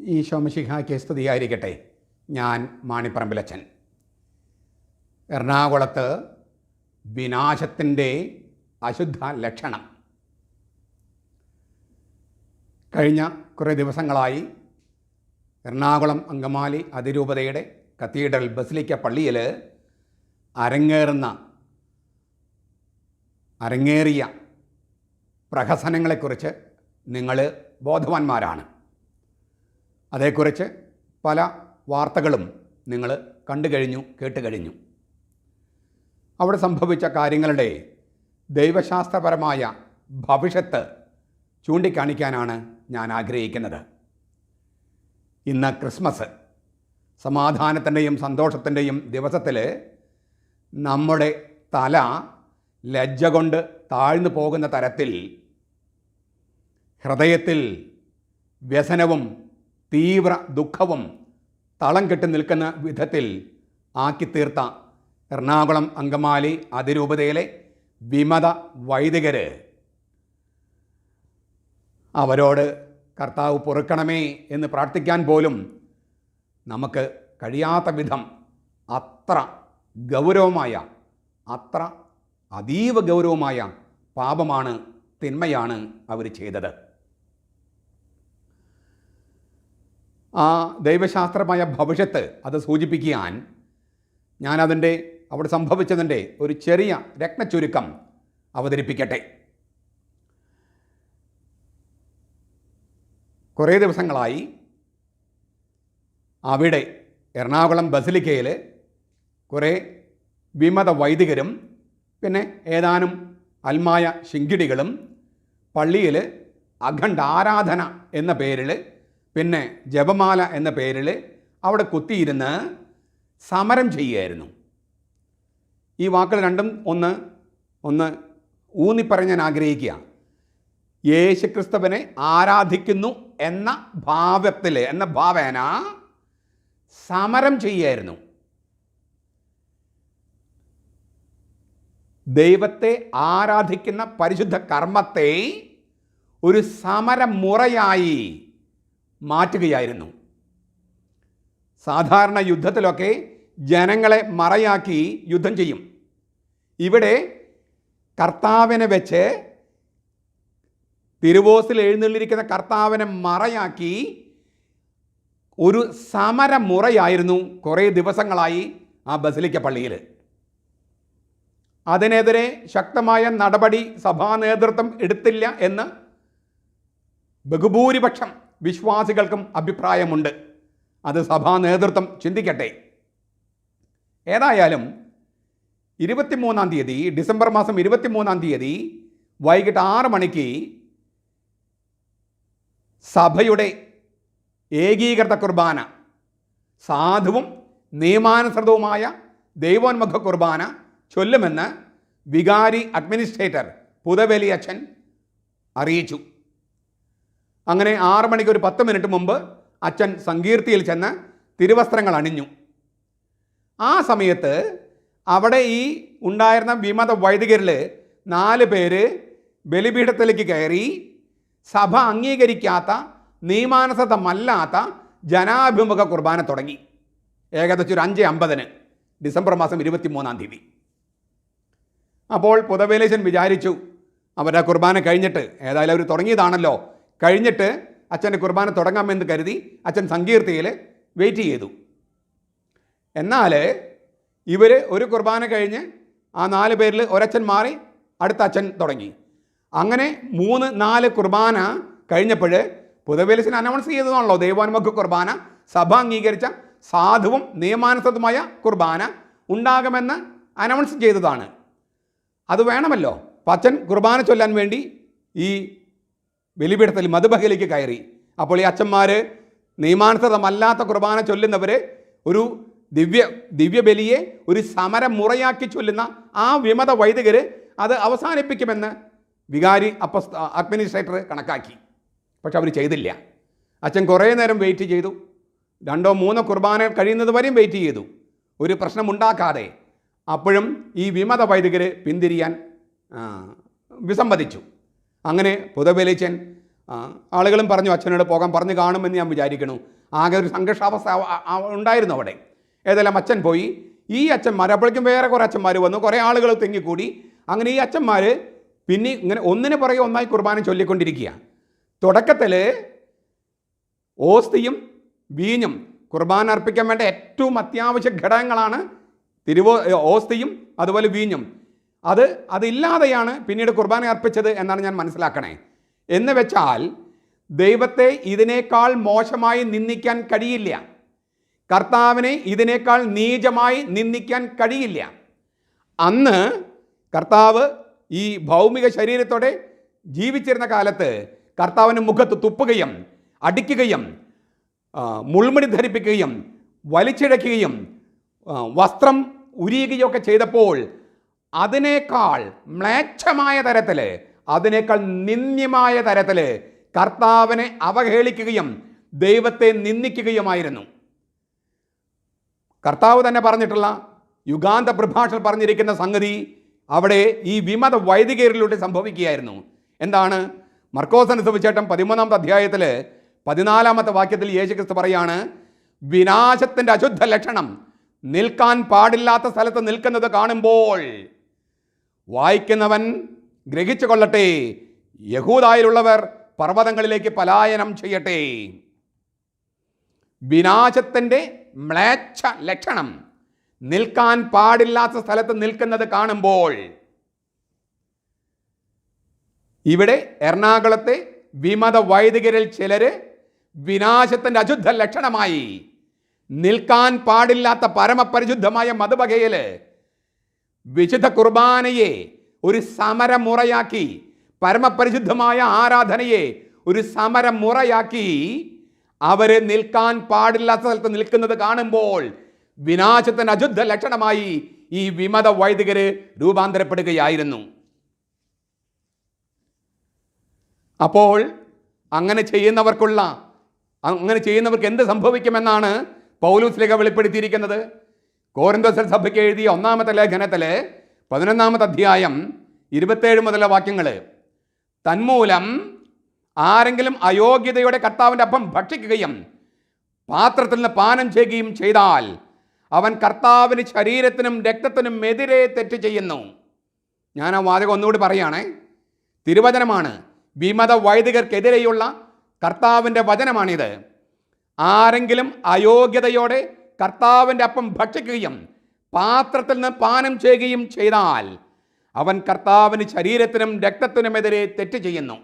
ഈ ശോമശിഖായ്ക്ക് സ്തുതിയായിരിക്കട്ടെ. ഞാൻ മാണിപ്പറമ്പിലച്ചൻ. എറണാകുളത്ത് വിനാശത്തിന്റെ അശുദ്ധ ലക്ഷണം. കഴിഞ്ഞ കുറേ ദിവസങ്ങളായി എറണാകുളം അങ്കമാലി അതിരൂപതയുടെ കത്തീഡ്രൽ ബസിലിക്ക പള്ളിയിൽ അരങ്ങേറുന്ന അരങ്ങേറിയ പ്രഹസനങ്ങളെക്കുറിച്ച് നിങ്ങൾ ബോധവാന്മാരാണ്. അതേക്കുറിച്ച് പല വാർത്തകളും നിങ്ങൾ കണ്ടു കഴിഞ്ഞു കേട്ട് കഴിഞ്ഞു. അവിടെ സംഭവിച്ച കാര്യങ്ങളുടെ ദൈവശാസ്ത്രപരമായ ഭവിഷ്യത്ത് ചൂണ്ടിക്കാണിക്കാനാണ് ഞാൻ ആഗ്രഹിക്കുന്നത്. ഇന്ന് ക്രിസ്മസ് സമാധാനത്തിന്റെയും സന്തോഷത്തിന്റെയും ദിവസത്തിൽ നമ്മുടെ തല ലജ്ജ കൊണ്ട് താഴ്ന്നു പോകുന്ന തരത്തിൽ ഹൃദയത്തിൽ വ്യസനവും തീവ്ര ദുഃഖവും തളം കെട്ടി നിൽക്കുന്ന വിധത്തിൽ ആക്കിത്തീർത്ത എറണാകുളം അങ്കമാലി അതിരൂപതയിലെ വിമത വൈദികർ അവരോട് കർത്താവ് പൊറുക്കണമേ എന്ന് പ്രാർത്ഥിക്കാൻ പോലും നമുക്ക് കഴിയാത്ത വിധം അത്ര ഗൗരവമായ അത്ര അതീവ ഗൗരവമായ പാപമാണ് തിന്മയാണ് അവർ ചെയ്തത്. ആ ദൈവശാസ്ത്രമായ ഭവിഷ്യത്ത് അത് സൂചിപ്പിക്കാൻ ഞാനതിന്റെ അവിടെ സംഭവിച്ചതിന്റെ ഒരു ചെറിയ രത്നച്ചുരുക്കം അവതരിപ്പിക്കട്ടെ. കുറേ ദിവസങ്ങളായി അവിടെ എറണാകുളം ബസിലിക്കയിൽ കുറേ വിമത വൈദികരും പിന്നെ ഏതാനും അൽമായ ശിങ്കിടികളും പള്ളിയിൽ അഖണ്ഡ ആരാധന എന്ന പേരിൽ പിന്നെ ജപമാല എന്ന പേരിൽ അവിടെ കുത്തിയിരുന്ന് സമരം ചെയ്യുകയായിരുന്നു. ഈ വാക്കുകൾ രണ്ടും ഒന്ന് ഒന്ന് ഊന്നിപ്പറ ഞാൻ ആഗ്രഹിക്കുക. യേശുക്രിസ്തുവിനെ ആരാധിക്കുന്നു എന്ന ഭാവത്തിൽ എന്ന ഭാവേന സമരം ചെയ്യായിരുന്നു ദൈവത്തെ ആരാധിക്കുന്ന പരിശുദ്ധ കർമ്മത്തെ ഒരു സമരമുറയായി മാറ്റുകയായിരുന്നു. സാധാരണ യുദ്ധത്തിലൊക്കെ ജനങ്ങളെ മറയാക്കി യുദ്ധം ചെയ്യും. ഇവിടെ കർത്താവിനെ വെച്ച് തിരുവോസിൽ എഴുന്നള്ളിരിക്കുന്ന കർത്താവിനെ മറയാക്കി ഒരു സമരമുറയായിരുന്നു കുറേ ദിവസങ്ങളായി ആ ബസിലിക്ക പള്ളിയിൽ. അതിനെതിരെ ശക്തമായ നടപടി സഭാ നേതൃത്വം എടുത്തില്ല എന്ന് ബഹുഭൂരിപക്ഷം വിശ്വാസികൾക്കും അഭിപ്രായമുണ്ട്. അത് സഭാ നേതൃത്വം ചിന്തിക്കട്ടെ. ഏതായാലും ഇരുപത്തിമൂന്നാം തീയതി ഡിസംബർ മാസം ഇരുപത്തിമൂന്നാം തീയതി വൈകിട്ട് ആറ് മണിക്ക് സഭയുടെ ഏകീകൃത കുർബാന സാധുവും നിയമാനുസൃതവുമായ ദൈവോന്മുഖ കുർബാന ചൊല്ലുമെന്ന് വികാരി അഡ്മിനിസ്ട്രേറ്റർ പുതവേലി അച്ഛൻ അറിയിച്ചു. അങ്ങനെ ആറ് മണിക്ക് ഒരു പത്ത് മിനിറ്റ് മുമ്പ് അച്ഛൻ സങ്കീർത്തിയിൽ ചെന്ന് തിരുവസ്ത്രങ്ങൾ അണിഞ്ഞു. ആ സമയത്ത് അവിടെ ഈ ഉണ്ടായിരുന്ന വിമത വൈദികരിൽ നാല് പേര് ബലിപീഠത്തിലേക്ക് കയറി സഭ അംഗീകരിക്കാത്ത നിയമാനുസൃതമല്ലാത്ത ജനാഭിമുഖ കുർബാന തുടങ്ങി. ഏകദേശം ഒരു അഞ്ച് അമ്പതിന് ഡിസംബർ മാസം ഇരുപത്തിമൂന്നാം തീയതി. അപ്പോൾ പുതവേലേശൻ വിചാരിച്ചു അവരുടെ കുർബാന കഴിഞ്ഞിട്ട് ഏതായാലും അവർ തുടങ്ങിയതാണല്ലോ. കഴിഞ്ഞിട്ട് അച്ഛന്റെ കുർബാന തുടങ്ങാമെന്ന് കരുതി അച്ഛൻ സങ്കീർത്തിയിൽ വെയിറ്റ് ചെയ്തു. എന്നാൽ ഇവർ ഒരു കുർബാന കഴിഞ്ഞ് ആ നാല് പേരിൽ ഒരച്ഛൻ മാറി അടുത്ത അച്ഛൻ തുടങ്ങി. അങ്ങനെ മൂന്ന് നാല് കുർബാന കഴിഞ്ഞപ്പോൾ പുതവേലിസിന് അനൗൺസ് ചെയ്തതാണല്ലോ ദൈവാനുമുഖ കുർബാന. സഭ അംഗീകരിച്ച സാധുവും നിയമാനുസൃതമായ കുർബാന ഉണ്ടാകുമെന്ന് അനൗൺസ് ചെയ്തതാണ്. അത് വേണമല്ലോ. പച്ചൻ കുർബാന ചൊല്ലാൻ വേണ്ടി ഈ ബലിപീഠത്തിൽ മധുബഹയിലേക്ക് കയറി. അപ്പോൾ ഈ അച്ഛന്മാർ നിയമാനുസൃതമല്ലാത്ത കുർബാന ചൊല്ലുന്നവർ ഒരു ദിവ്യ ദിവ്യബലിയെ ഒരു സമരം സമരമുറയാക്കി ചൊല്ലുന്ന ആ വിമത വൈദികർ അത് അവസാനിപ്പിക്കുമെന്ന് വികാരി അപ്പസ് അഡ്മിനിസ്ട്രേറ്റർ കണക്കാക്കി. പക്ഷെ അവർ ചെയ്തില്ല. അച്ഛൻ കുറേ നേരം വെയിറ്റ് ചെയ്തു. രണ്ടോ മൂന്നോ കുർബാന കഴിയുന്നത് വരെയും വെയിറ്റ് ചെയ്തു. ഒരു പ്രശ്നമുണ്ടാക്കാതെ അപ്പോഴും ഈ വിമത വൈദികർ പിന്തിരിയാൻ വിസമ്മതിച്ചു. അങ്ങനെ പുതവേലിച്ചൻ ആളുകളും പറഞ്ഞു അച്ഛനോട് പോകാൻ പറഞ്ഞു കാണുമെന്ന് ഞാൻ വിചാരിക്കണു ആകെ ഒരു സംഘർഷാവസ്ഥ ഉണ്ടായിരുന്നു അവിടെ. ഏതെല്ലാം അച്ഛൻ പോയി. ഈ അച്ഛന്മാർ അപ്പോഴേക്കും വേറെ കുറേ അച്ഛന്മാർ വന്നു. കുറേ ആളുകൾ തെങ്ങിക്കൂടി. അങ്ങനെ ഈ അച്ഛന്മാർ പിന്നെ ഇങ്ങനെ ഒന്നിന് പുറകെ ഒന്നായി കുർബാന ചൊല്ലിക്കൊണ്ടിരിക്കുക തുടക്കത്തിൽ ഓസ്തിയും വീഞ്ഞും കുർബാന അർപ്പിക്കാൻ വേണ്ട ഏറ്റവും അത്യാവശ്യ ഘടകങ്ങളാണ് തിരുവോ ഓസ്തിയും അതുപോലെ വീഞ്ഞും. അത് അതില്ലാതെയാണ് പിന്നീട് കുർബാന അർപ്പിച്ചത് എന്നാണ് ഞാൻ മനസ്സിലാക്കണേ. എന്ന് വെച്ചാൽ ദൈവത്തെ ഇതിനേക്കാൾ മോശമായി നിന്ദിക്കാൻ കഴിയില്ല. കർത്താവിനെ ഇതിനേക്കാൾ നീചമായി നിന്ദിക്കാൻ കഴിയില്ല. അന്ന് കർത്താവ് ഈ ഭൗമിക ശരീരത്തോടെ ജീവിച്ചിരുന്ന കാലത്ത് കർത്താവിന് മുഖത്ത് തുപ്പുകയും അടിക്കുകയും മുൾമുടി ധരിപ്പിക്കുകയും വലിച്ചിഴയ്ക്കുകയും വസ്ത്രം ഉരിയുകയൊക്കെ ചെയ്തപ്പോൾ അതിനേക്കാൾ മ്ലേച്ഛമായ തരത്തിൽ അതിനേക്കാൾ നിന്ദ്യമായ തരത്തിൽ കർത്താവിനെ അവഹേളിക്കുകയും ദൈവത്തെ നിന്ദിക്കുകയുമായിരുന്നു. കർത്താവ് തന്നെ പറഞ്ഞിട്ടുള്ള യുഗാന്ത പ്രഭാഷണം പറഞ്ഞിരിക്കുന്ന സംഗതി അവിടെ ഈ വിമത വൈദികരിലൂടെ സംഭവിക്കുകയായിരുന്നു. എന്താണ്? മർക്കോസന സുവിശേഷം പതിമൂന്നാമത്തെ അധ്യായത്തിൽ പതിനാലാമത്തെ വാക്യത്തിൽ യേശുക്രിസ്തു പറയാണ് വിനാശത്തിന്റെ അശുദ്ധ ലക്ഷണം നിൽക്കാൻ പാടില്ലാത്ത സ്ഥലത്ത് നിൽക്കുന്നത് കാണുമ്പോൾ വായിക്കുന്നവൻ ഗ്രഹിച്ചു കൊള്ളട്ടെ. യഹൂദായിലുള്ളവർ പർവതങ്ങളിലേക്ക് പലായനം ചെയ്യട്ടെ. വിനാശത്തിന്റെ മ്ലേച്ഛ ലക്ഷണം. നിൽക്കാൻ പാടില്ലാത്ത സ്ഥലത്ത് നിൽക്കുന്നത് കാണുമ്പോൾ ഇവിടെ എറണാകുളത്തെ വിമത വൈദികരിൽ ചിലർ വിനാശത്തിന്റെ അശുദ്ധ ലക്ഷണമായി. നിൽക്കാൻ പാടില്ലാത്ത പരമപരിശുദ്ധമായ മതവകയിൽ വിശുദ്ധ കുർബാനയെ ഒരു സമരമുറയാക്കി പരമപരിശുദ്ധമായ ആരാധനയെ ഒരു സമരമുറയാക്കി അവരെ നിൽക്കാൻ പാടില്ലാത്ത സ്ഥലത്ത് നിൽക്കുന്നത് കാണുമ്പോൾ വിനാശത്തിന് അശുദ്ധ ലക്ഷണമായി ഈ വിമത വൈദികര് രൂപാന്തരപ്പെടുകയായിരുന്നു. അപ്പോൾ അങ്ങനെ ചെയ്യുന്നവർക്കുള്ള അങ്ങനെ ചെയ്യുന്നവർക്ക് എന്ത് സംഭവിക്കുമെന്നാണ് പൗലൂസ് ലേഖ വെളിപ്പെടുത്തിയിരിക്കുന്നത്? കോരിന്തോസൽ സഭയ്ക്ക് എഴുതിയ ഒന്നാമത്തെ ലേഖനത്തിൽ പതിനൊന്നാമത്തെ അധ്യായം ഇരുപത്തേഴ് മുതലുള്ള വാക്യങ്ങൾ തന്മൂലം ആരെങ്കിലും അയോഗ്യതയുടെ കർത്താവിന്റെ അപ്പം ഭക്ഷിക്കുകയും പാത്രത്തിൽ നിന്ന് പാനം ചെയ്യുകയും ചെയ്താൽ അവൻ കർത്താവിന് ശരീരത്തിനും രക്തത്തിനും എതിരെ തെറ്റ് ചെയ്യുന്നു. ഞാൻ ആ വാചകം ഒന്നുകൂടി പറയുകയാണേ തിരുവചനമാണ്. വിമത വൈദികർക്കെതിരെയുള്ള കർത്താവിന്റെ വചനമാണിത്. ആരെങ്കിലും അയോഗ്യതയോടെ കർത്താവിന്റെ അപ്പം ഭക്ഷിക്കുകയും പാത്രത്തിൽ നിന്ന് പാനം ചെയ്യുകയും ചെയ്താൽ അവൻ കർത്താവിന് ശരീരത്തിനും രക്തത്തിനുമെതിരെ തെറ്റ് ചെയ്യുന്നു.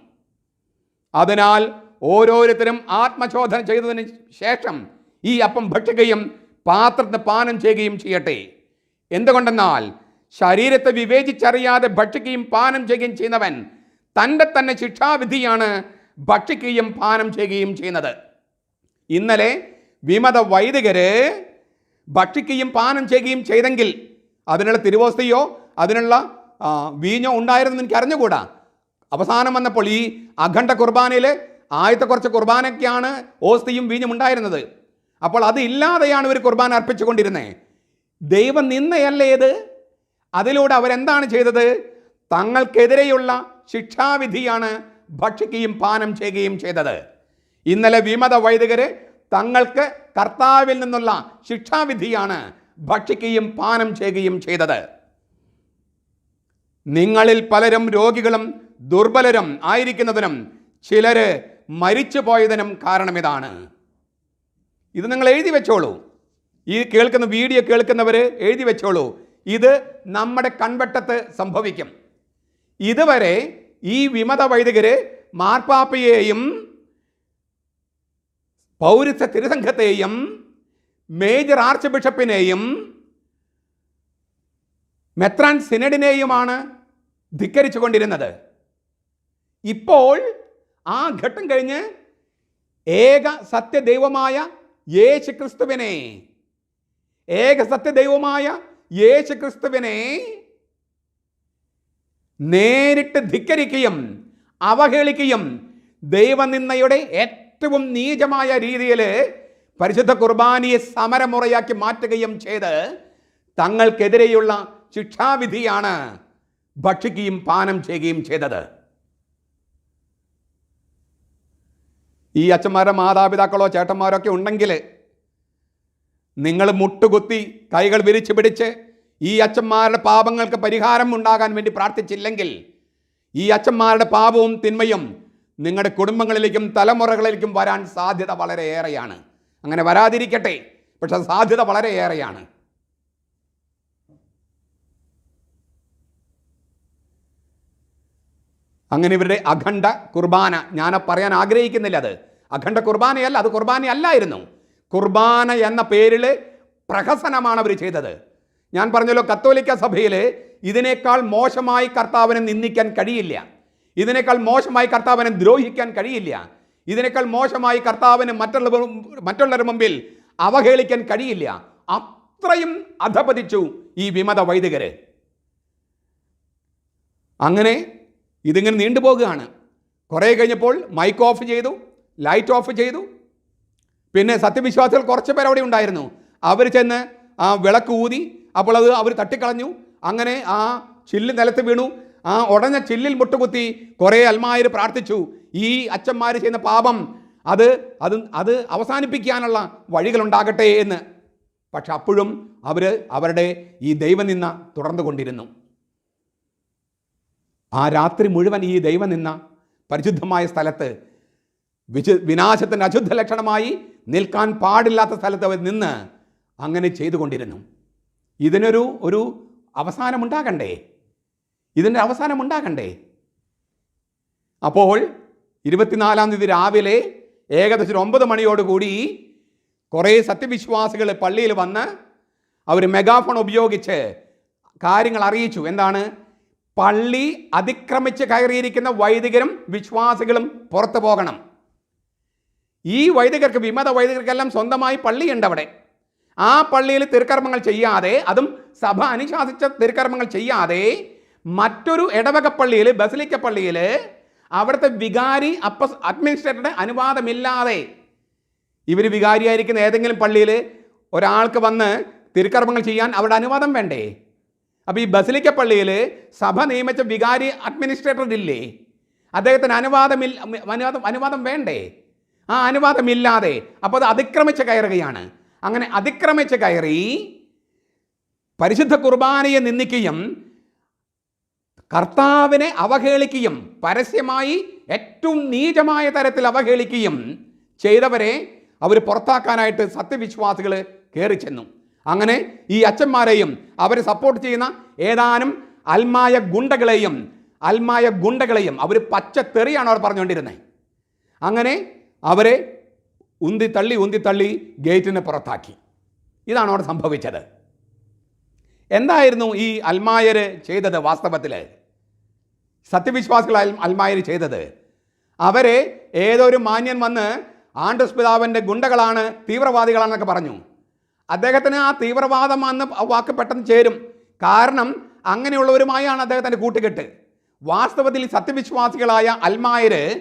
അതിനാൽ ഓരോരുത്തരും ആത്മശോധന ചെയ്തതിന് ശേഷം ഈ അപ്പം ഭക്ഷിക്കുകയും പാത്രത്തിന് പാനം ചെയ്യുകയും ചെയ്യട്ടെ. എന്തുകൊണ്ടെന്നാൽ ശരീരത്തെ വിവേചിച്ചറിയാതെ ഭക്ഷിക്കുകയും പാനം ചെയ്യുകയും ചെയ്യുന്നവൻ തന്റെ തന്നെ ശിക്ഷാവിധിയാണ് ഭക്ഷിക്കുകയും പാനം ചെയ്യുകയും ചെയ്യുന്നത്. ഇന്നലെ വിമത വൈദികര് ഭക്ഷിക്കുകയും പാനം ചെയ്യുകയും ചെയ്തെങ്കിൽ അതിനുള്ള തിരുവോസ്തയോ അതിനുള്ള വീഞ്ഞോ ഉണ്ടായിരുന്നു എനിക്ക് അറിഞ്ഞുകൂടാ. അവസാനം വന്നപ്പോൾ ഈ അഖണ്ഡ കുർബാനയിൽ ആദ്യത്തെ കുറച്ച് കുർബാനയ്ക്കാണ് ഓസ്തിയും വീഞ്ഞും ഉണ്ടായിരുന്നത്. അപ്പോൾ അത് ഇല്ലാതെയാണ് ഇവർ കുർബാന അർപ്പിച്ചുകൊണ്ടിരുന്നത് ദൈവം നിന്നയല്ലേ ഇത് അതിലൂടെ അവരെന്താണ് ചെയ്തത്? തങ്ങൾക്കെതിരെയുള്ള ശിക്ഷാവിധിയാണ് ഭക്ഷിക്കുകയും പാനം ചെയ്യുകയും ചെയ്തത്. ഇന്നലെ വിമത വൈദികര് തങ്ങൾക്ക് കർത്താവിൽ നിന്നുള്ള ശിക്ഷാവിധിയാണ് ഭക്ഷിക്കുകയും പാനം ചെയ്യുകയും ചെയ്തത്. നിങ്ങളിൽ പലരും രോഗികളും ദുർബലരും ആയിരിക്കുന്നതിനും ചിലര് മരിച്ചു പോയതിനും കാരണമിതാണ് ഇത് നിങ്ങൾ എഴുതി വെച്ചോളൂ. ഈ കേൾക്കുന്ന വീഡിയോ കേൾക്കുന്നവർ എഴുതി വെച്ചോളൂ. ഇത് നമ്മുടെ കൺവെട്ടത്ത് സംഭവിക്കും. ഇതുവരെ ഈ വിമത വൈദികര് മാർപ്പാപ്പയെയും പൗരസ്ത്യ തിരുസംഘത്തെയും മേജർ ആർച്ച് ബിഷപ്പിനെയും മെത്രാൻ സിനഡിനെയുമാണ് ധിക്കരിച്ചു കൊണ്ടിരുന്നത് ഇപ്പോൾ ആ ഘട്ടം കഴിഞ്ഞ് ഏക സത്യദൈവമായ യേശു ക്രിസ്തുവിനെ ഏക സത്യദൈവമായ യേശു ക്രിസ്തുവിനെ നേരിട്ട് ധിക്കരിക്കുകയും അവഹേളിക്കുകയും ദൈവനിന്ദയുടെ ഏറ്റവും നീചമായ രീതിയിൽ പരിശുദ്ധ കുർബാനയെ സമരമുറയാക്കി മാറ്റുകയും ചെയ്ത് തങ്ങൾക്കെതിരെയുള്ള ശിക്ഷാവിധിയാണ് ഭക്ഷിക്കുകയും പാനം ചെയ്യുകയും ചെയ്തത്. ഈ അച്ഛന്മാരോ മാതാപിതാക്കളോ ചേട്ടന്മാരോ ഒക്കെ ഉണ്ടെങ്കിൽ നിങ്ങൾ മുട്ടുകുത്തി കൈകൾ വിരിച്ചു പിടിച്ച് ഈ അച്ഛന്മാരുടെ പാപങ്ങൾക്ക് പരിഹാരം ഉണ്ടാകാൻ വേണ്ടി പ്രാർത്ഥിച്ചില്ലെങ്കിൽ ഈ അച്ഛന്മാരുടെ പാപവും തിന്മയും നിങ്ങളുടെ കുടുംബങ്ങളിലേക്കും തലമുറകളിലേക്കും വരാൻ സാധ്യത വളരെ ഏറെയാണ്. അങ്ങനെ വരാതിരിക്കട്ടെ പക്ഷെ സാധ്യത വളരെ ഏറെയാണ്. അങ്ങനെ ഇവരുടെ അഖണ്ഡ കുർബാന ഞാൻ പറയാൻ ആഗ്രഹിക്കുന്നില്ല അത്. അഖണ്ഡ കുർബാനയല്ല അത് കുർബാന അല്ലായിരുന്നു കുർബാന എന്ന പേരിൽ പ്രഹസനമാണ് അവർ ചെയ്തത്. ഞാൻ പറഞ്ഞല്ലോ കത്തോലിക്ക സഭയിൽ ഇതിനേക്കാൾ മോശമായി കർത്താവിനെ നിന്ദിക്കാൻ കഴിയില്ല. ഇതിനേക്കാൾ മോശമായി കർത്താവിനെ ദ്രോഹിക്കാൻ കഴിയില്ല. ഇതിനേക്കാൾ മോശമായി കർത്താവിന് മറ്റുള്ള മറ്റുള്ളവരുടെ മുമ്പിൽ അവഹേളിക്കാൻ കഴിയില്ല. അത്രയും അധപതിച്ചു ഈ വിമത വൈദികര്. അങ്ങനെ ഇതിങ്ങനെ നീണ്ടുപോകുകയാണ് കുറേ കഴിഞ്ഞപ്പോൾ മൈക്ക് ഓഫ് ചെയ്തു ലൈറ്റ് ഓഫ് ചെയ്തു. പിന്നെ സത്യവിശ്വാസികൾ കുറച്ച് പേർ അവിടെ ഉണ്ടായിരുന്നു. അവർ ചെന്ന് ആ വിളക്ക് ഊതി അപ്പോൾ അത് അവർ തട്ടിക്കളഞ്ഞു. അങ്ങനെ ആ ചില്ല് നിലത്ത് വീണു. ആ ഉടഞ്ഞ ചില്ലിൽ മുട്ടുകുത്തി കുറേ അൽമായർ പ്രാർത്ഥിച്ചു. ഈ അച്ഛന്മാർ ചെയ്യുന്ന പാപം അത് അത് അത് അവസാനിപ്പിക്കാനുള്ള വഴികളുണ്ടാകട്ടെ എന്ന്. പക്ഷെ അപ്പോഴും അവർ അവരുടെ ഈ ദൈവനിന്ന തുടർന്നു കൊണ്ടിരുന്നു ആ രാത്രി മുഴുവൻ ഈ ദൈവനിന്ന പരിശുദ്ധമായ സ്ഥലത്ത് വിശു വിനാശത്തിന്റെ അശുദ്ധ ലക്ഷണമായി നിൽക്കാൻ പാടില്ലാത്ത സ്ഥലത്ത് അവർ നിന്ന് അങ്ങനെ ചെയ്തുകൊണ്ടിരുന്നു. ഇതിനൊരു ഒരു അവസാനമുണ്ടാകണ്ടേ? ഇതിന്റെ അവസാനം ഉണ്ടാകണ്ടേ? അപ്പോൾ ഇരുപത്തിനാലാം തീയതി രാവിലെ ഏകദേശം ഒമ്പത് മണിയോടുകൂടി കുറേ സത്യവിശ്വാസികൾ പള്ളിയിൽ വന്ന് അവർ മെഗാഫോൺ ഉപയോഗിച്ച് കാര്യങ്ങൾ അറിയിച്ചു. എന്താണ്? പള്ളി അതിക്രമിച്ച് കയറിയിരിക്കുന്ന വൈദികരും വിശ്വാസികളും പുറത്തു പോകണം. ഈ വൈദികർക്ക് വിമത വൈദികർക്കെല്ലാം സ്വന്തമായി പള്ളിയുണ്ട് അവിടെ. ആ പള്ളിയിൽ തിരുക്കർമ്മങ്ങൾ ചെയ്യാതെ അതും സഭ അനുശാസിച്ച തിരുക്കർമ്മങ്ങൾ ചെയ്യാതെ മറ്റൊരു ഇടവക പള്ളിയിൽ ബസലിക്ക പള്ളിയിൽ അവിടുത്തെ വികാരി അപ്പ അഡ്മിനിസ്ട്രേറ്ററുടെ അനുവാദമില്ലാതെ ഇവർ വികാരിയായിരിക്കുന്ന ഏതെങ്കിലും പള്ളിയിൽ ഒരാൾക്ക് വന്ന് തിരുക്കർമ്മങ്ങൾ ചെയ്യാൻ അവരുടെ അനുവാദം വേണ്ടേ? അപ്പോൾ ഈ ബസലിക്ക പള്ളിയിൽ സഭ നിയമിച്ച വികാരി അഡ്മിനിസ്ട്രേറ്റർ ഇല്ലേ? അദ്ദേഹത്തിന് അനുവാദമില്ല അനുവാദം അനുവാദം വേണ്ടേ? ആ അനുവാദമില്ലാതെ അപ്പോൾ അത് അതിക്രമിച്ച് കയറുകയാണ്. അങ്ങനെ അതിക്രമിച്ച് കയറി പരിശുദ്ധ കുർബാനയെ നിന്ദിക്കുകയും കർത്താവിനെ അവഹേളിക്കുകയും പരസ്യമായി ഏറ്റവും നീചമായ തരത്തിൽ അവഹേളിക്കുകയും ചെയ്തവരെ അവർ പുറത്താക്കാനായിട്ട് സത്യവിശ്വാസികൾ കയറി ചെന്നു. അങ്ങനെ ഈ അച്ഛന്മാരെയും അവരെ സപ്പോർട്ട് ചെയ്യുന്ന ഏതാനും അൽമായ ഗുണ്ടകളെയും അൽമായ ഗുണ്ടകളെയും അവർ പച്ച തെറിയാണ് അവർ പറഞ്ഞുകൊണ്ടിരുന്നത് അങ്ങനെ അവരെ ഉന്തി തള്ളി ഉന്തി തള്ളി ഗേറ്റിനെ പുറത്താക്കി. ഇതാണ് അവിടെ സംഭവിച്ചത്. എന്തായിരുന്നു ഈ അൽമായർ ചെയ്തത് വാസ്തവത്തിൽ സത്യവിശ്വാസികൾ അൽ അൽമായർ ചെയ്തത്. അവരെ ഏതൊരു മാന്യൻ വന്ന് ആണ്ടസ് പിതാവിന്റെ ഗുണ്ടകളാണ് തീവ്രവാദികളാണെന്നൊക്കെ പറഞ്ഞു. അദ്ദേഹത്തിന് ആ തീവ്രവാദം അന്ന് വാക്ക് പെട്ടെന്ന് ചേരും. കാരണം അങ്ങനെയുള്ളവരുമായാണ് അദ്ദേഹത്തിന്റെ കൂട്ടുകെട്ട്. വാസ്തവത്തിൽ സത്യവിശ്വാസികളായ അൽമായര്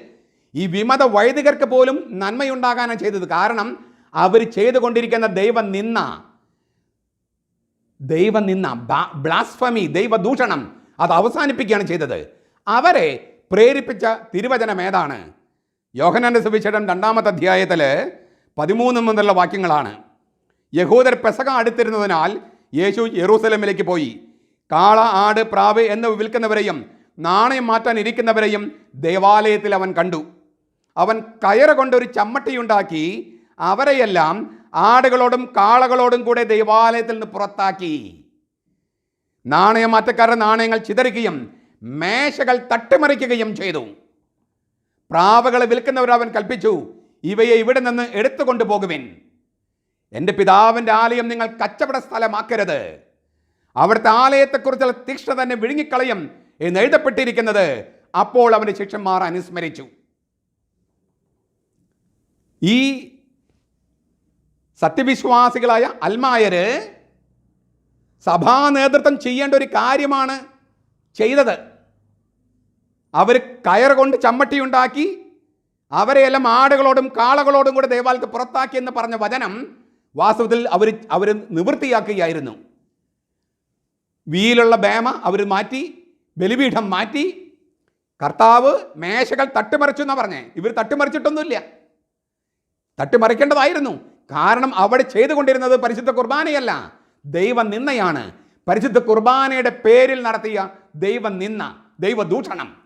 ഈ വിമത വൈദികർക്ക് പോലും നന്മയുണ്ടാകാനാണ് ചെയ്തത്. കാരണം അവർ ചെയ്തുകൊണ്ടിരിക്കുന്ന ദൈവം നിന്ന ദൈവം നിന്ന ബ്ലാസ്ഫമി ദൈവദൂഷണം അത് അവസാനിപ്പിക്കുകയാണ് ചെയ്തത്. അവരെ പ്രേരിപ്പിച്ച തിരുവചനം ഏതാണ്? യോഹനന്റെ സുവിശേഷം രണ്ടാമത്തെ അധ്യായത്തിൽ പതിമൂന്ന് മുതലുള്ള വാക്യങ്ങളാണ്. യഹൂദർ പെസക അടുത്തിരുന്നതിനാൽ യേശു യെറൂസലമിലേക്ക് പോയി. കാള ആട് പ്രാവ് എന്ന് വിൽക്കുന്നവരെയും നാണയം മാറ്റാൻ ഇരിക്കുന്നവരെയും ദേവാലയത്തിൽ അവൻ കണ്ടു. അവൻ കയറ് കൊണ്ടൊരു ചമ്മട്ടിയുണ്ടാക്കി അവരെയെല്ലാം ആടുകളോടും കാളകളോടും കൂടെ ദൈവാലയത്തിൽ നിന്ന് പുറത്താക്കി. നാണയമാറ്റക്കാരുടെ നാണയങ്ങൾ ചിതറിക്കുകയും മേശകൾ തട്ടിമറിക്കുകയും ചെയ്തു. പ്രാവകളെ വിൽക്കുന്നവർ അവൻ കൽപ്പിച്ചു ഇവയെ ഇവിടെ നിന്ന് എടുത്തു കൊണ്ടുപോകുവിൻ എന്റെ പിതാവിന്റെ ആലയം നിങ്ങൾ കച്ചവട സ്ഥലമാക്കരുത്. അവിടുത്തെ ആലയത്തെക്കുറിച്ചുള്ള തീക്ഷ്ണ തന്നെ വിഴുങ്ങിക്കളയും എന്ന് എഴുതപ്പെട്ടിരിക്കുന്നത് അപ്പോൾ അവന്റെ ശിഷ്യന്മാർ അനുസ്മരിച്ചു. ഈ സത്യവിശ്വാസികളായ അൽമായര് സഭാ നേതൃത്വം ചെയ്യേണ്ട ഒരു കാര്യമാണ് ചെയ്തത്. അവർ കയർ കൊണ്ട് ചമ്മട്ടിയുണ്ടാക്കി അവരെയെല്ലാം ആടുകളോടും കാളകളോടും കൂടെ ദേവാലയത്ത് പുറത്താക്കി എന്ന് പറഞ്ഞ വചനം വാസ്തവത്തിൽ അവർ അവർ നിവൃത്തിയാക്കുകയായിരുന്നു. വീലുള്ള ബേമ അവർ മാറ്റി ബലിപീഠം മാറ്റി കർത്താവ് മേശകൾ തട്ടിമറിച്ചു എന്നാ പറഞ്ഞേ. ഇവർ തട്ടിമറിച്ചിട്ടൊന്നുമില്ല. തട്ടിമറിക്കേണ്ടതായിരുന്നു. കാരണം അവിടെ ചെയ്തുകൊണ്ടിരുന്നത് പരിശുദ്ധ കുർബാനയല്ല. ദൈവ നിന്നയാണ്. പരിശുദ്ധ കുർബാനയുടെ പേരിൽ നടത്തിയ ദൈവ നിന്ന ദൈവദൂഷണം.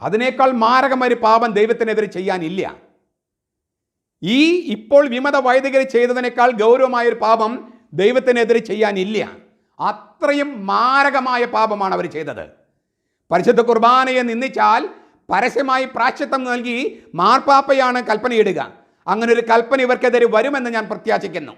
അതിനേക്കാൾ മാരകമൊരു പാപം ദൈവത്തിനെതിരെ ചെയ്യാനില്ല. ഈ ഇപ്പോൾ വിമത വൈദികർ ചെയ്തതിനേക്കാൾ ഗൗരവമായൊരു പാപം ദൈവത്തിനെതിരെ ചെയ്യാനില്ല. അത്രയും മാരകമായ പാപമാണ് അവർ ചെയ്തത്. പരിശുദ്ധ കുർബാനയെ നിന്ദിച്ചാൽ പരസ്യമായി പ്രാശ്ചിത്തം നൽകി മാർപ്പാപ്പയാണ് കൽപ്പനയിടുക. അങ്ങനെ ഒരു കൽപ്പന ഇവർക്കെതിരെ വരുമെന്ന് ഞാൻ പ്രത്യാശിക്കുന്നു.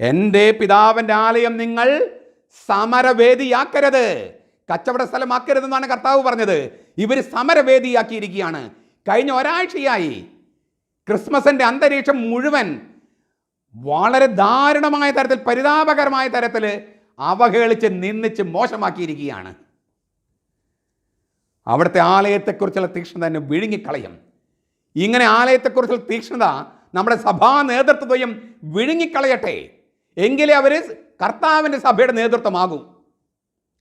എന്റെ പിതാവിന്റെ ആലയം നിങ്ങൾ സമരവേദിയാക്കരുത്. കച്ചവട സ്ഥലമാക്കരുതെന്നാണ് കർത്താവ് പറഞ്ഞത്. ഇവർ സമരവേദിയാക്കിയിരിക്കുകയാണ്. കഴിഞ്ഞ ഒരാഴ്ചയായി ക്രിസ്മസിന്റെ അന്തരീക്ഷം മുഴുവൻ വളരെ ദാരുണമായ തരത്തിൽ പരിതാപകരമായ തരത്തിൽ അവഹേളിച്ച് നിന്നിച്ച് മോശമാക്കിയിരിക്കുകയാണ്. അവിടുത്തെ ആലയത്തെക്കുറിച്ചുള്ള തീക്ഷ്ണത എന്നെ വിഴുങ്ങിക്കളയും. ഇങ്ങനെ ആലയത്തെക്കുറിച്ചുള്ള തീക്ഷ്ണത നമ്മുടെ സഭാ നേതൃത്വത്തെയും വിഴുങ്ങിക്കളയട്ടെ. എങ്കിലേ അവർ കർത്താവിന്റെ സഭയുടെ നേതൃത്വമാകൂ.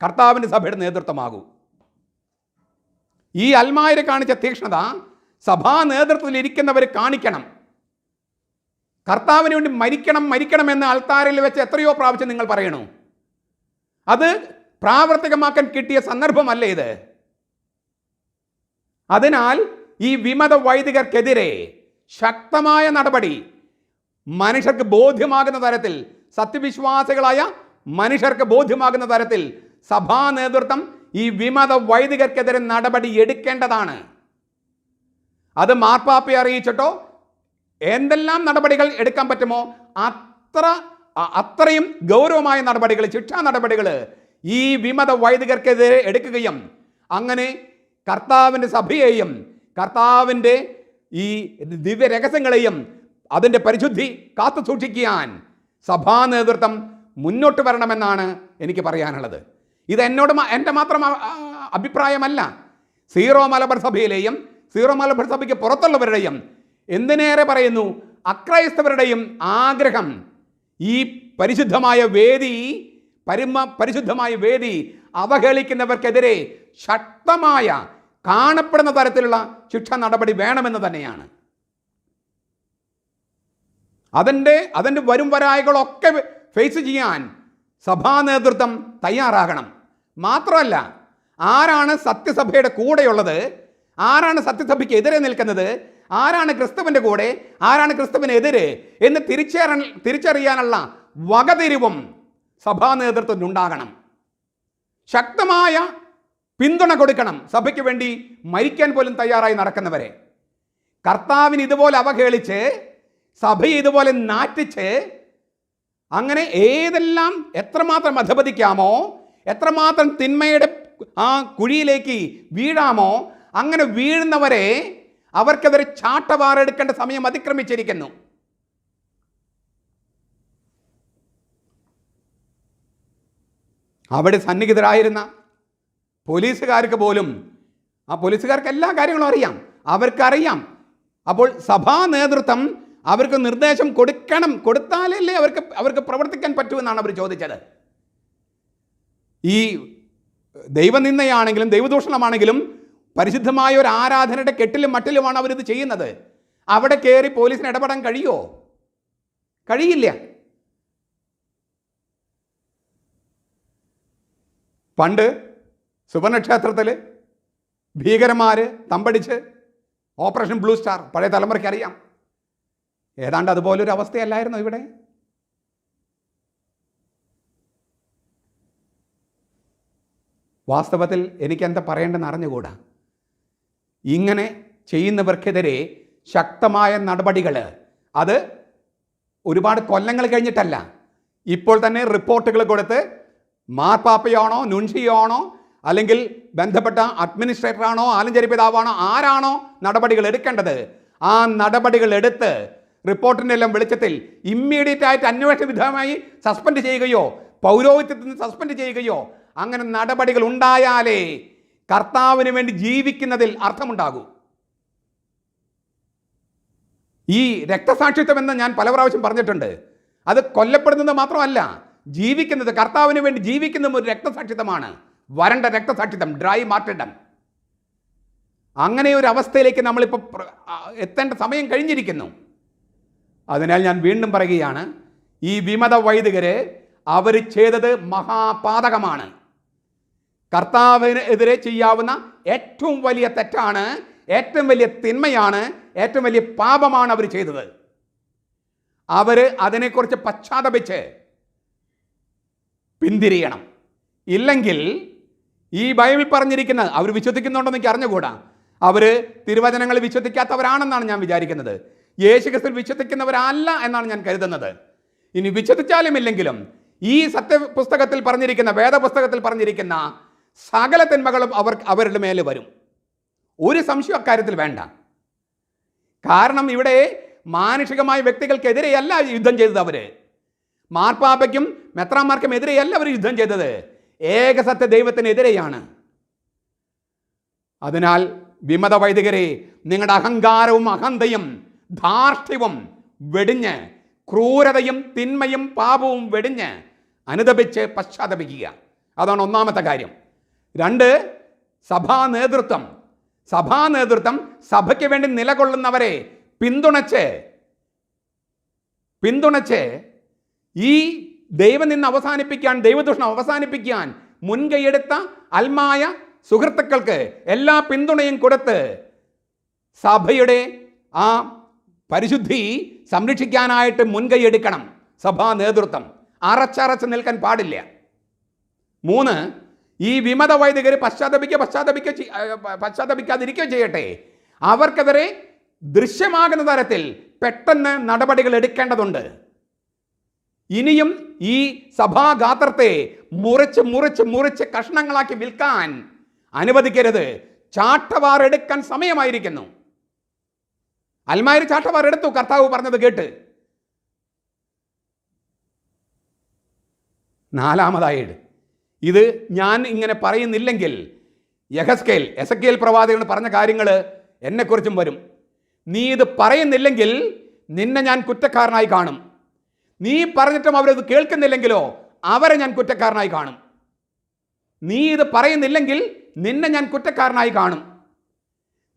കർത്താവിന്റെ സഭയുടെ നേതൃത്വമാകൂ. ഈ അൽമായരെ കാണിച്ച തീക്ഷ്ണത സഭാ നേതൃത്വത്തിൽ ഇരിക്കുന്നവർ കാണിക്കണം. കർത്താവിന് വേണ്ടി മരിക്കണം മരിക്കണം എന്ന് അൾത്താരിൽ വെച്ച് എത്രയോ പ്രാവശ്യം നിങ്ങൾ പറയണു. അത് പ്രാവർത്തികമാക്കാൻ കിട്ടിയ സന്ദർഭമല്ലേ ഇത്. അതിനാൽ ഈ വിമത വൈദികർക്കെതിരെ ശക്തമായ നടപടി മനുഷ്യർക്ക് ബോധ്യമാകുന്ന തരത്തിൽ സത്യവിശ്വാസികളായ മനുഷ്യർക്ക് ബോധ്യമാകുന്ന തരത്തിൽ സഭാ നേതൃത്വം ഈ വിമത വൈദികർക്കെതിരെ നടപടി എടുക്കേണ്ടതാണ്. അത് മാർപ്പാപ്പയെ അറിയിച്ചിട്ടോ എന്തെല്ലാം നടപടികൾ എടുക്കാൻ പറ്റുമോ അത്ര അത്രയും ഗൗരവമായ നടപടികൾ ശിക്ഷാ നടപടികൾ ഈ വിമത വൈദികർക്കെതിരെ എടുക്കുകയും അങ്ങനെ കർത്താവിന്റെ സഭയെയും കർത്താവിന്റെ ഈ ദിവ്യ രഹസ്യങ്ങളെയും അതിന്റെ പരിശുദ്ധി കാത്തു സൂക്ഷിക്കാൻ സഭാ നേതൃത്വം മുന്നോട്ട് വരണമെന്നാണ് എനിക്ക് പറയാനുള്ളത്. ഇത് എന്നോട് എന്റെ മാത്രം അഭിപ്രായമല്ല. സീറോ മലബാർ സഭയിലെയും സീറോ മലബാർ സഭയ്ക്ക് പുറത്തുള്ളവരുടെയും എന്തിനേറെ പറയുന്നു? അക്രൈസ്തവരുടെയും ആഗ്രഹം ഈ പരിശുദ്ധമായ വേദി പരിമ പരിശുദ്ധമായ വേദി അവഹേളിക്കുന്നവർക്കെതിരെ ശക്തമായ കാണപ്പെടുന്ന തരത്തിലുള്ള ശിക്ഷ നടപടി വേണമെന്ന് തന്നെയാണ്. അതിന്റെ അതിന്റെ വരും വരായകളൊക്കെ ഫേസ് ചെയ്യാൻ സഭാ നേതൃത്വം തയ്യാറാകണം. മാത്രമല്ല ആരാണ് സത്യസഭയുടെ കൂടെയുള്ളത്? ആരാണ് സത്യസഭയ്ക്ക് എതിരെ നിൽക്കുന്നത്? ആരാണ് ക്രിസ്തുവിന്റെ കൂടെ? ആരാണ് ക്രിസ്തുവിനെതിരെ എന്ന് തിരിച്ചറി തിരിച്ചറിയാനുള്ള വകതിരിവും സഭാ നേതൃത്വത്തിനുണ്ടാകണം. ശക്തമായ പിന്തുണ കൊടുക്കണം. സഭയ്ക്ക് വേണ്ടി മരിക്കാൻ പോലും തയ്യാറായി നടക്കുന്നവരെ. കർത്താവിന് ഇതുപോലെ അവഹേളിച്ച് സഭയെ ഇതുപോലെ നാറ്റിച്ച് അങ്ങനെ ഏതെല്ലാം എത്രമാത്രം അധപതിക്കാമോ എത്രമാത്രം തിന്മയുടെ ആ കുഴിയിലേക്ക് വീഴാമോ അങ്ങനെ വീഴുന്നവരെ അവർക്കെതിരെ ചാട്ടവാറെടുക്കേണ്ട സമയം അതിക്രമിച്ചിരിക്കുന്നു. അവിടെ സന്നിഹിതരായിരുന്ന പോലീസുകാർക്ക് പോലും ആ പോലീസുകാർക്ക് എല്ലാ കാര്യങ്ങളും അറിയാം അവർക്കറിയാം. അപ്പോൾ സഭാ നേതൃത്വം അവർക്ക് നിർദ്ദേശം കൊടുക്കണം കൊടുത്താലല്ലേ അവർക്ക് അവർക്ക് പ്രവർത്തിക്കാൻ പറ്റുമെന്നാണ് അവർ ചോദിച്ചത്. ഈ ദൈവനിന്ദയാണെങ്കിലും ദൈവദൂഷണമാണെങ്കിലും പരിശുദ്ധമായ ഒരു ആരാധനയുടെ കെട്ടിലും മട്ടിലുമാണ് അവരിത് ചെയ്യുന്നത്. അവിടെ കയറി പോലീസിന് ഇടപെടാൻ കഴിയുമോ കഴിയില്ല. പണ്ട് സുവർണക്ഷേത്രത്തിൽ ഭീകരന്മാർ തമ്പടിച്ച് ഓപ്പറേഷൻ ബ്ലൂ സ്റ്റാർ പഴയ തലമുറയ്ക്ക് അറിയാം. ഏതാണ്ട് അതുപോലൊരു അവസ്ഥയല്ലായിരുന്നു ഇവിടെ? വാസ്തവത്തിൽ എനിക്കെന്താ പറയേണ്ടെന്ന് അറിഞ്ഞുകൂടാ. ഇങ്ങനെ ചെയ്യുന്നവർക്കെതിരെ ശക്തമായ നടപടികൾ അത് ഒരുപാട് കൊല്ലങ്ങൾ കഴിഞ്ഞിട്ടല്ല ഇപ്പോൾ തന്നെ റിപ്പോർട്ടുകൾ കൊടുത്ത് മാർപ്പാപ്പയാണോ നുൻഷിയാണോ അല്ലെങ്കിൽ ബന്ധപ്പെട്ട അഡ്മിനിസ്ട്രേറ്ററാണോ ആലഞ്ചേരി പിതാവാണോ ആരാണോ നടപടികൾ എടുക്കേണ്ടത്? ആ നടപടികൾ എടുത്ത് റിപ്പോർട്ടിന്റെ എല്ലാം വെളിച്ചത്തിൽ ഇമ്മീഡിയറ്റ് ആയിട്ട് അന്വേഷണ വിധമായി സസ്പെൻഡ് ചെയ്യുകയോ പൗരോഹിത്യത്തിൽ നിന്ന് സസ്പെൻഡ് ചെയ്യുകയോ അങ്ങനെ നടപടികൾ ഉണ്ടായാലേ കർത്താവിന് വേണ്ടി ജീവിക്കുന്നതിൽ അർത്ഥമുണ്ടാകൂ. ഈ രക്തസാക്ഷിത്വം എന്ന് ഞാൻ പല പ്രാവശ്യം പറഞ്ഞിട്ടുണ്ട്. അത് കൊല്ലപ്പെടുന്നത് മാത്രമല്ല ജീവിക്കുന്നത് കർത്താവിന് വേണ്ടി ജീവിക്കുന്നതും ഒരു രക്തസാക്ഷിത്വമാണ്. വരണ്ട രക്തസാക്ഷിത്വം ഡ്രൈ മാർട്ടിഡം അങ്ങനെ ഒരു അവസ്ഥയിലേക്ക് നമ്മളിപ്പോൾ എത്തേണ്ട സമയം കഴിഞ്ഞിരിക്കുന്നു. അതിനാൽ ഞാൻ വീണ്ടും പറയുകയാണ് ഈ വിമത വൈദികര് അവർ ചെയ്തത് മഹാപാതകമാണ്. കർത്താവിനെതിരെ ചെയ്യാവുന്ന ഏറ്റവും വലിയ തെറ്റാണ് ഏറ്റവും വലിയ തിന്മയാണ് ഏറ്റവും വലിയ പാപമാണ് അവർ ചെയ്തത്. അവർ അതിനെക്കുറിച്ച് പശ്ചാത്തപിച്ച് പിന്തിരിയണം. ഇല്ലെങ്കിൽ ഈ ബൈബിൾ പറഞ്ഞിരിക്കുന്ന അവർ വിശ്വസിക്കുന്നുണ്ടെന്ന് എനിക്ക് അറിഞ്ഞുകൂടാ. അവർ തിരുവചനങ്ങൾ വിശ്വസിക്കാത്തവരാണെന്നാണ് ഞാൻ വിചാരിക്കുന്നത്. യേശുക്രിസ്തു വിശ്വസിക്കുന്നവരല്ല എന്നാണ് ഞാൻ കരുതുന്നത്. ഇനി വിശ്വസിച്ചാലും ഇല്ലെങ്കിലും ഈ സത്യപുസ്തകത്തിൽ പറഞ്ഞിരിക്കുന്ന വേദപുസ്തകത്തിൽ പറഞ്ഞിരിക്കുന്ന സകല തിന്മകളും അവർ അവരുടെ മേലെ വരും. ഒരു സംശയം അക്കാര്യത്തിൽ വേണ്ട. കാരണം ഇവിടെ മാനുഷികമായ വ്യക്തികൾക്കെതിരെയല്ല യുദ്ധം ചെയ്തത് അവർ. മാർപ്പാപ്പയ്ക്കും മെത്രാമാർക്കും എതിരെയല്ല അവർ യുദ്ധം ചെയ്തത്. ഏകസത്യ ദൈവത്തിനെതിരെയാണ് അതിനാൽ വിമത വൈദികരെ നിങ്ങളുടെ അഹങ്കാരവും അഹന്തയും ധാർഷ്ട്യവും വെടിഞ്ഞ് ക്രൂരതയും തിന്മയും പാപവും വെടിഞ്ഞ് അനുദപിച്ച് പശ്ചാത്തപിക്കുക. അതാണ് ഒന്നാമത്തെ കാര്യം. രണ്ട് സഭാ നേതൃത്വം. സഭാ നേതൃത്വം സഭയ്ക്ക് വേണ്ടി നിലകൊള്ളുന്നവരെ പിന്തുണച്ച് പിന്തുണച്ച് ഈ ദൈവം നിന്ന് അവസാനിപ്പിക്കാൻ ദൈവദൂഷണം അവസാനിപ്പിക്കാൻ മുൻകൈയെടുത്ത അൽമായ സുഹൃത്തുക്കൾക്ക് എല്ലാ പിന്തുണയും കൊടുത്ത് സഭയുടെ ആ പരിശുദ്ധി സംരക്ഷിക്കാനായിട്ട് മുൻകൈയെടുക്കണം സഭാ നേതൃത്വം. അറച്ചറച്ച് നിൽക്കാൻ പാടില്ല. മൂന്ന് ഈ വിമത വൈദികർ പശ്ചാത്തപിക്കുക പശ്ചാത്തപിക്കുക പശ്ചാത്തപിക്കാതിരിക്കുകയോ ചെയ്യട്ടെ. അവർക്കെതിരെ ദൃശ്യമാകുന്ന തരത്തിൽ പെട്ടെന്ന് നടപടികൾ എടുക്കേണ്ടതുണ്ട്. ഇനിയും ഈ സഭാഗാത്രത്തെ മുറിച്ച് മുറിച്ച് മുറിച്ച് കഷ്ണങ്ങളാക്കി വിൽക്കാൻ അനുവദിക്കരുത്. ചാട്ടവാർ എടുക്കാൻ സമയമായിരിക്കുന്നു. അൽമാരി ചാട്ടവാർ എടുത്തു കർത്താവ് പറഞ്ഞത് കേട്ട്. നാലാമതായിട്ട് ഇത് ഞാൻ ഇങ്ങനെ പറയുന്നില്ലെങ്കിൽ യഹസ്കേൽ എസക്കേൽ പ്രവാചകൻ പറഞ്ഞ കാര്യങ്ങൾ എന്നെക്കുറിച്ചും വരും. നീ ഇത് പറയുന്നില്ലെങ്കിൽ നിന്നെ ഞാൻ കുറ്റക്കാരനായി കാണും. നീ പറഞ്ഞിട്ടും അവരത് കേൾക്കുന്നില്ലെങ്കിലോ അവരെ ഞാൻ കുറ്റക്കാരനായി കാണും. നീ ഇത് പറയുന്നില്ലെങ്കിൽ നിന്നെ ഞാൻ കുറ്റക്കാരനായി കാണും.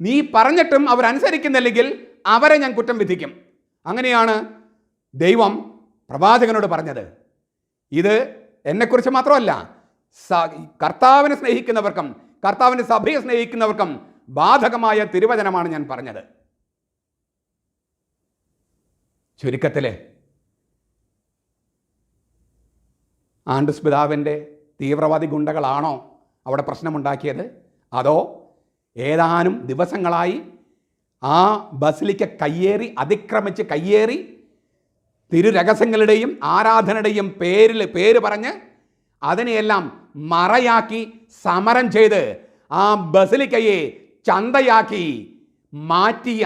നീ പറഞ്ഞിട്ടും അവരനുസരിക്കുന്നില്ലെങ്കിൽ അവരെ ഞാൻ കുറ്റം വിധിക്കും. അങ്ങനെയാണ് ദൈവം പ്രവാചകനോട് പറഞ്ഞത്. ഇത് എന്നെക്കുറിച്ച് മാത്രമല്ല കർത്താവിനെ സ്നേഹിക്കുന്നവർക്കും കർത്താവിന്റെ സഭയെ സ്നേഹിക്കുന്നവർക്കും ബാധകമായ തിരുവചനമാണ് ഞാൻ പറഞ്ഞത്. ചുരുക്കത്തിൽ ആണ്ടസ് പിതാവിന്റെ തീവ്രവാദി ഗുണ്ടകളാണോ അവിടെ പ്രശ്നമുണ്ടാക്കിയത്? അതോ ഏതാനും ദിവസങ്ങളായി ആ ബസിലിക്ക കയ്യേറി അതിക്രമിച്ച് കയ്യേറി തിരുരഹസ്യങ്ങളുടെയും ആരാധനയുടെയും പേരിൽ പേര് പറഞ്ഞ് അതിനെയെല്ലാം മറയാക്കി സമരം ചെയ്ത് ആ ബസിലിക്കയെ ചന്തയാക്കി മാറ്റിയ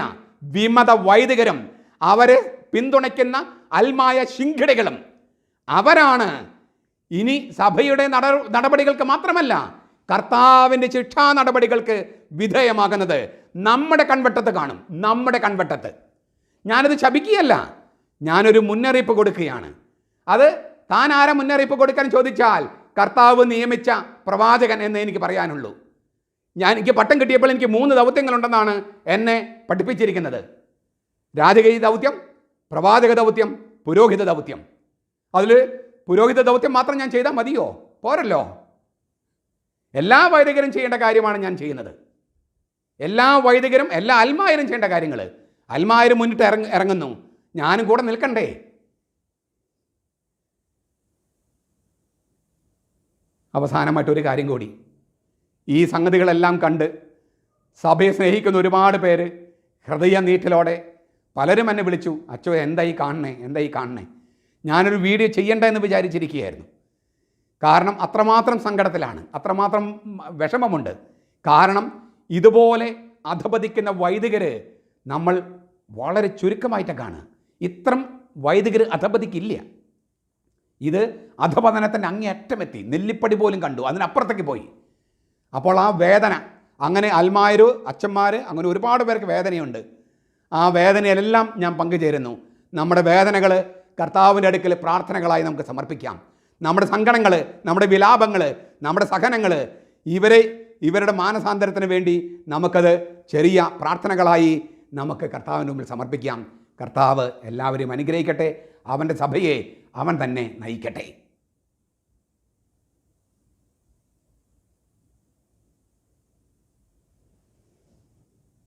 വിമത വൈദികരും അവരെ പിന്തുണയ്ക്കുന്ന അൽമായ ശിങ്കിടികളും അവരാണ് ഇനി സഭയുടെ നട നടപടികൾക്ക് മാത്രമല്ല കർത്താവിന്റെ ശിക്ഷാ നടപടികൾക്ക് വിധേയമാകുന്നത് നമ്മുടെ കൺവെട്ടത്ത് കാണും നമ്മുടെ കൺവെട്ടത്ത്. ഞാനത് ശപിക്കുകയല്ല ഞാനൊരു മുന്നറിയിപ്പ് കൊടുക്കുകയാണ്. അത് താൻ ആരെ മുന്നറിയിപ്പ് കൊടുക്കാൻ ചോദിച്ചാൽ കർത്താവ് നിയമിച്ച പ്രവാചകൻ എന്നേ എനിക്ക് പറയാനുള്ളൂ. ഞാൻ എനിക്ക് പട്ടം കിട്ടിയപ്പോൾ എനിക്ക് മൂന്ന് ദൗത്യങ്ങളുണ്ടെന്നാണ് എന്നെ പഠിപ്പിച്ചിരിക്കുന്നത്. രാജകീയ ദൗത്യം പ്രവാചക ദൗത്യം പുരോഹിത ദൗത്യം. അതിൽ പുരോഹിത ദൗത്യം മാത്രം ഞാൻ ചെയ്താൽ മതിയോ? പോരല്ലോ. എല്ലാ വൈദികരും ചെയ്യേണ്ട കാര്യമാണ് ഞാൻ ചെയ്യുന്നത്. എല്ലാ വൈദികരും എല്ലാ അൽമായരും ചെയ്യേണ്ട കാര്യങ്ങൾ അൽമായരും മുന്നിട്ട് ഇറങ്ങ ഇറങ്ങുന്നു. ഞാനും കൂടെ നിൽക്കണ്ടേ? അവസാനമായിട്ടൊരു കാര്യം കൂടി. ഈ സംഗതികളെല്ലാം കണ്ട് സഭയെ സ്നേഹിക്കുന്ന ഒരുപാട് പേര് ഹൃദയ നീറ്റലോടെ പലരും എന്നെ വിളിച്ചു. അച്ചോ എന്തായി കാണണേ എന്തായി കാണണേ ഞാനൊരു വീഡിയോ ചെയ്യണ്ട എന്ന് വിചാരിച്ചിരിക്കുകയായിരുന്നു. കാരണം അത്രമാത്രം സങ്കടത്തിലാണ് അത്രമാത്രം വിഷമമുണ്ട്. കാരണം ഇതുപോലെ അധപതിക്കുന്ന വൈദികർ നമ്മൾ വളരെ ചുരുക്കമായിട്ടൊക്കെയാണ്. ഇത്രം വൈദികർ അധപതിക്കില്ല. ഇത് അധപതനത്തിന്റെ അങ്ങേയറ്റമെത്തി. നെല്ലിപ്പടി പോലും കണ്ടു അതിനപ്പുറത്തേക്ക് പോയി. അപ്പോൾ ആ വേദന അങ്ങനെ അൽമാര് അച്ഛന്മാർ അങ്ങനെ ഒരുപാട് പേർക്ക് വേദനയുണ്ട്. ആ വേദനയെല്ലാം ഞാൻ പങ്കുചേരുന്നു. നമ്മുടെ വേദനകൾ കർത്താവിന്റെ അടുക്കൽ പ്രാർത്ഥനകളായി നമുക്ക് സമർപ്പിക്കാം. നമ്മുടെ സങ്കടങ്ങൾ നമ്മുടെ വിലാപങ്ങൾ നമ്മുടെ സഹനങ്ങൾ ഇവരെ ഇവരുടെ മാനസാന്തരത്തിന് വേണ്ടി നമുക്കത് ചെറിയ പ്രാർത്ഥനകളായി നമുക്ക് കർത്താവിന്റെ മുമ്പിൽ സമർപ്പിക്കാം. കർത്താവ് എല്ലാവരെയും അനുഗ്രഹിക്കട്ടെ. അവന്റെ സഭയെ അവൻ തന്നെ നയിക്കട്ടെ.